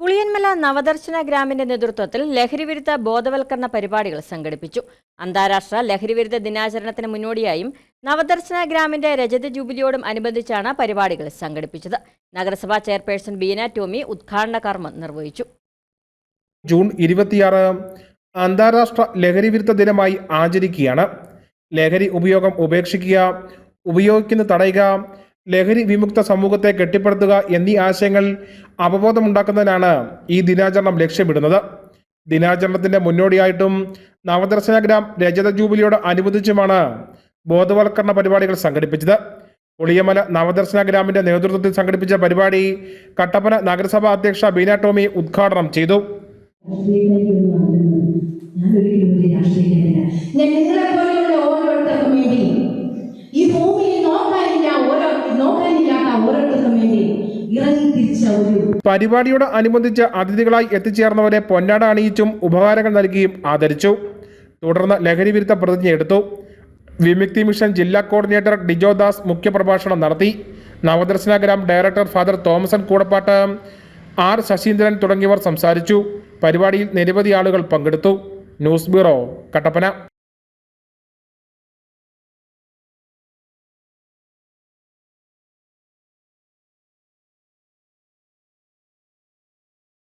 പുളിയന്മല നവദർശന ഗ്രാമിന്റെ നേതൃത്വത്തിൽ ലഹരിവിരുദ്ധ ബോധവൽക്കരണ പരിപാടികൾ സംഘടിപ്പിച്ചു. അന്താരാഷ്ട്ര ലഹരിവിരുദ്ധ ദിനാചരണത്തിന് മുന്നോടിയായും നവദർശന ഗ്രാമിന്റെ രജത ജൂബിലിയോടും അനുബന്ധിച്ചാണ് പരിപാടികൾ സംഘടിപ്പിച്ചത്. നഗരസഭാ ചെയർപേഴ്സൺ ബീന ടോമി ഉദ്ഘാടന കർമ്മം നിർവഹിച്ചു. ജൂൺ ഇരുപത്തിയാറ് അന്താരാഷ്ട്ര ലഹരി വിരുദ്ധ ദിനമായി ആചരിക്കുകയാണ്. ലഹരി ഉപയോഗം ഉപേക്ഷിക്കുക ഉപയോഗിക്കുന്നത് തടയുക ലഹരി വിമുക്ത സമൂഹത്തെ കെട്ടിപ്പടുത്തുക എന്നീ ആശയങ്ങൾ അവബോധമുണ്ടാക്കുന്നതിനാണ് ഈ ദിനാചരണം ലക്ഷ്യമിടുന്നത്. ദിനാചരണത്തിന്റെ മുന്നോടിയായിട്ടും നവദർശന ഗ്രാം രജത ജൂബിലിയോട് അനുബന്ധിച്ചുമാണ് ബോധവൽക്കരണ പരിപാടികൾ സംഘടിപ്പിച്ചത്. പുളിയമല നവദർശന ഗ്രാമിന്റെ നേതൃത്വത്തിൽ സംഘടിപ്പിച്ച പരിപാടി കട്ടപ്പന നഗരസഭാ അധ്യക്ഷ ബീന ടോമി ഉദ്ഘാടനം ചെയ്തു. ഞാൻ പരിപാടിയോട് അനുബന്ധിച്ച് അതിഥികളായി എത്തിച്ചേർന്നവരെ പൊന്നാട അണിയിച്ചും ഉപഹാരങ്ങൾ നൽകിയും ആദരിച്ചു. തുടർന്ന് ലഹരി വിരുദ്ധ പ്രതിജ്ഞ എടുത്തു. വിമുക്തി മിഷൻ ജില്ലാ കോർഡിനേറ്റർ ഡിജോ ദാസ് മുഖ്യപ്രഭാഷണം നടത്തി. Navadarshana Gram director father Thomasan Koodappattu R Sasheendran തുടങ്ങിയവർ സംസാരിച്ചു. പരിപാടിയിൽ നിരവധി ആളുകൾ പങ്കെടുത്തു. News bureau Kattappana.